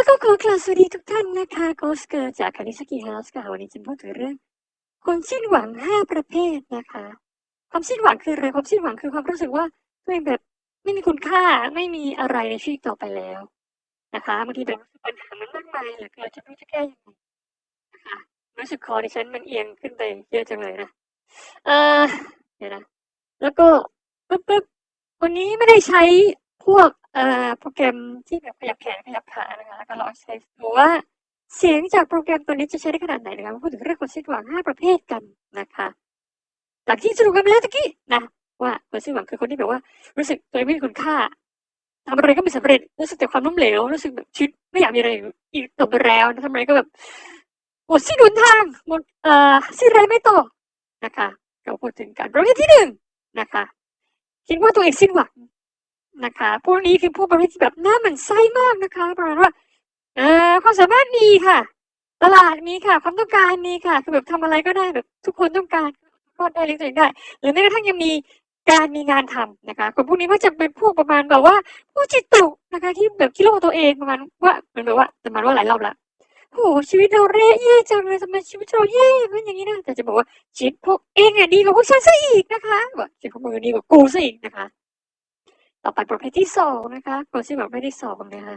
แล้วก็ขอกล่าวสวัสดีทุกท่านนะคะโกสเกอร์จากคานิสกิเฮาส์ค่ะวันนี้จะพูดถึงเรื่องคนสิ้นหวังห้าประเภทนะคะ ความสิ้นหวังคืออะไรความสิ้นหวังคือความรู้สึกว่าตัวเองแบบไม่มีคุณค่าไม่มีอะไรในชีวิตต่อไปแล้วนะคะบางทีแบบปัญหามันมากมายเหลือเกินจะรู้จะแก้ยังไงนะคะรู้สึกคอดิฉันมันเอียงขึ้นไปเยอะจังเลยนะเออเดี๋ยวนะแล้วก็ปึ๊บปึ๊บวันนี้ไม่ได้ใช้พวก อ่อโปรแกรมที่แบบขยับแขนขยับขานะคะแล้วก็ลองใช้ดูว่าเสียงจากโปรแกรมตัวนี้จะใช้ได้ขนาดไหนนะคะมาพูดถึงเรื่องคนสิ้นหวังห้าประเภทกันนะคะจากที่สรุปกันไปแล้วตะกี้นะว่าคนสิ้นหวังคือคนที่แบบว่า รู้สึกตัวเองไม่มีคุณค่าทำอะไรก็ไม่สำเร็จรู้สึกแต่ความล้มเหลวรู้สึกแบบชีวิตไม่อยากมีอะไรอีกต่อไปแล้วนะทำอะไรก็แบบหมดสิ้นหนทางหมดเอ่อสิ้นแรไม่ต่อนะคะเราพูดถึงการประเภทที่หนึ่งนะคะ คิดว่าตัวเองสิ้นหวัง นะคะ พวกนี้คือพวกประเภทที่แบบหน้าหมันไส้มากนะคะประมาณว่าเออความสามารถมีค่ะ ตลาดมีค่ะ ความต้องการมีค่ะ คือแบบทำอะไรก็ได้แบบทุกคนต้องการรอดได้เลี้ยงตัวเองได้ หรือแม้กระทั่งยังมีการมีงานทำนะคะ คนพวกนี้ก็จะเป็นพวกประมาณแบบว่าผู้จิตตกนะคะ ที่แบบคิดว่าตัวเองประมาณว่าเหมือนแบบว่าประมาณว่าหลายรอบละโอ้ชีวิตเราเละแย่จังเลยทำไมชีวิตเราแย่เป็นอย่างนี้นะแต่จะบอกว่าชีวิตพวกเองอะดีกว่าพวกฉันซะอีกนะคะว่าชีวิตพวกมึงดีกว่ากูซะอีกนะคะ ต่อไปประเภทที่สองนะคะคนสิ้นหวังประเภทที่สองนะคะ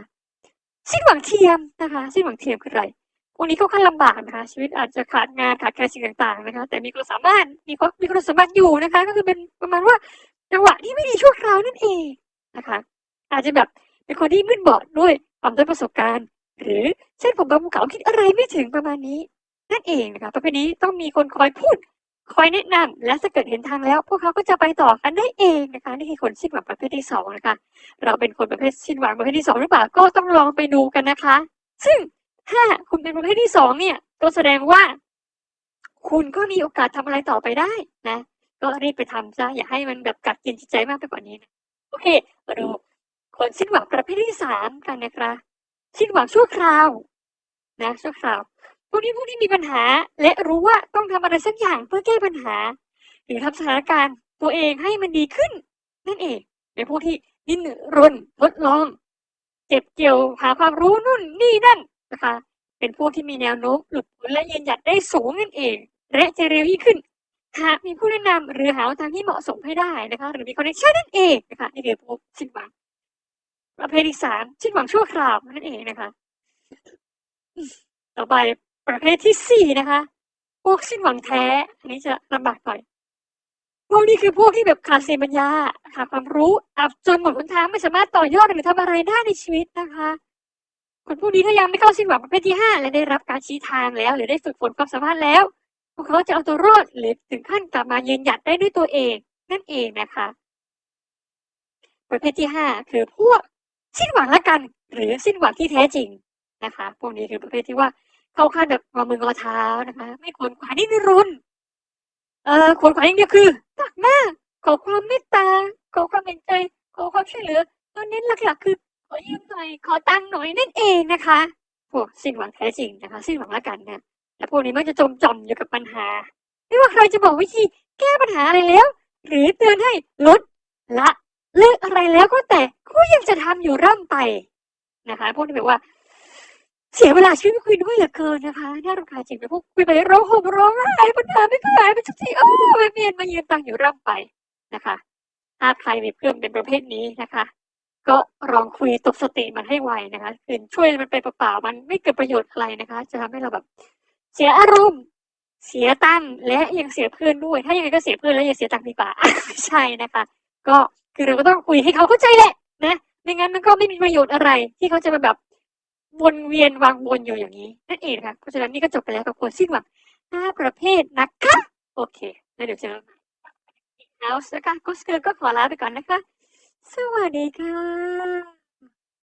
สิ้นหวังเทียมนะคะ สิ้นหวังเทียมคืออะไรพวกนี้เขาค่อนข้างลำบากนะคะ ชีวิตอาจจะขาดงานขาดการสิ่งต่างๆนะคะ แต่มีความสามารถมีความมีความสามารถอยู่นะคะ ก็คือเป็นประมาณว่าจังหวะที่ไม่ดีชั่วคราวนั่นเองนะคะ อาจจะแบบเป็นคนที่มืดบอดด้วยความด้อยประสบการณ์ หรือเช่นผมบางภูเขาคิดอะไรไม่ถึงประมาณนี้นั่นเองนะคะประเภทนี้ต้องมีคนคอยพูด คอยแนะนำและถ้าเกิดเห็นทางแล้ว พวกเขาก็จะไปต่อกันได้เองนะคะนี่คือคนสิ้นหวังประเภทที่สองนะคะ เราเป็นคนประเภทสิ้นหวังประเภทที่สองหรือเปล่าก็ต้องลองไปดูกันนะคะ ซึ่งถ้าคุณเป็นประเภทที่สองเนี่ยก็แสดงว่า คุณก็มีโอกาสทำอะไรต่อไปได้นะ ก็รีบไปทำซะอย่าให้มันแบบกัดกินจิตใจมากไปกว่านี้นะโอเคมาดูคนสิ้นหวังประเภทที่สามกันนะคะสิ้นหวังชั่วคราว นะชั่วคราว วกนี้พวกที่มีปัญหา และรู้ว่าต้องทำอะไรสักอย่างเพื่อแก้ปัญหา หรือทำสถานการณ์ตัวเองให้มันดีขึ้น นั่นเองเป็นพวกที่ดิ้นรนทดลองเจ็บเกี่ยวหาความรู้นู่นนี่นั่นนะคะ เป็นพวกที่มีแนวโน้มหลุดพ้นและยืนหยัดได้สูงนั่นเอง และจะเร็วยิ่งขึ้นหากมีผู้แนะนำหรือหาทางที่เหมาะสมให้ได้นะคะหรือมีคอนเนคชั่นนั่นเองนะคะนี่คือพวกสิ้นหวังประเภทที่สามสิ้นหวังชั่วคราวนั่นเองนะคะ ต่อไป ประเภทที่สี่นะคะพวกสิ้นหวังแท้อันนี้จะลำบากหน่อยพวกนี้คือพวกที่แบบขาดสติปัญญาขาดความรู้อับจนหมดหนทางไม่สามารถต่อยอดหรือทำอะไรได้ในชีวิตนะคะคนพวกนี้ถ้ายังไม่เข้าสิ้นหวังประเภทที่ห้าและได้รับการชี้ทางแล้ว หรือได้ฝึกฝนความสามารถแล้วพวกเขาจะเอาตัวรอดหรือถึงขั้นกลับมายืนหยัดได้ด้วยตัวเองนั่นเองนะคะ ประเภทที่ห้าคือพวกสิ้นหวังละกัน หรือสิ้นหวังที่แท้จริงนะคะ พวกนี้คือประเภทที่ว่า เข้าขั้นแบบงอมืองอเท้านะคะ ไม่ควรขวายนิรุนเอ่อควรขวายอย่างเดียวคือตักหน้าขอความเมตตาขอความเห็นใจขอความช่วยเหลือตอนนี้หลักๆ คือขอยืมหน่อยขอตังค์หน่อยนั่นเองนะคะพวกสิ้นหวังแท้จริงนะคะสิ้นหวังละกันนะแต่พวกนี้มักจะจมจอมอยู่กับปัญหา ไม่ว่าใครจะบอกวิธีแก้ปัญหาอะไรแล้ว หรือเตือนให้ลดละเลิกอะไรแล้วก็แต่ก็ยังจะทำอยู่ร่ำไปนะคะ พวกที่แบบว่า เสียเวลาชีวิตไม่คุยด้วยเหลือเกินนะคะน่ารำคาญจริงเลยพวกคุยไปร้องห่มร้องไห้ปัญหาไม่คยหายไปสักทีเออไปเมียนมายืนตังอยู่ร่ำไปนะคะถ้าใครมีเพื่อนเป็นประเภทนี้นะคะ ก็ลองคุยตบสติมันให้ไวนะคะคือช่วยมันไปเปล่าๆมันไม่เกิดประโยชน์อะไรนะคะ จะทำให้เราแบบ เสียอารมณ์ เสียตังค์และยังเสียเพื่อนด้วย ถ้ายังไงก็เสียเพื่อนแล้วยังเสียตังค์ดีกว่าไม่ใช่นะคะ ก็คือเราก็ต้องคุยให้เขาเข้าใจแหละนะไม่งั้นมันก็ไม่มีประโยชน์อะไร ที่เขาจะมาแบบ วนเวียนวางวนอยู่อย่างนี้นั่นเองค่ะเพราะฉะนั้นนี่ก็จบไปแล้วกับคนสิ้นหวังห้าประเภทนะคะ โอเคแล้วเดี๋ยวเจอกันใหม่เอาสกากุสเกอร์ก็ขอลาไปก่อนนะคะ สวัสดีค่ะ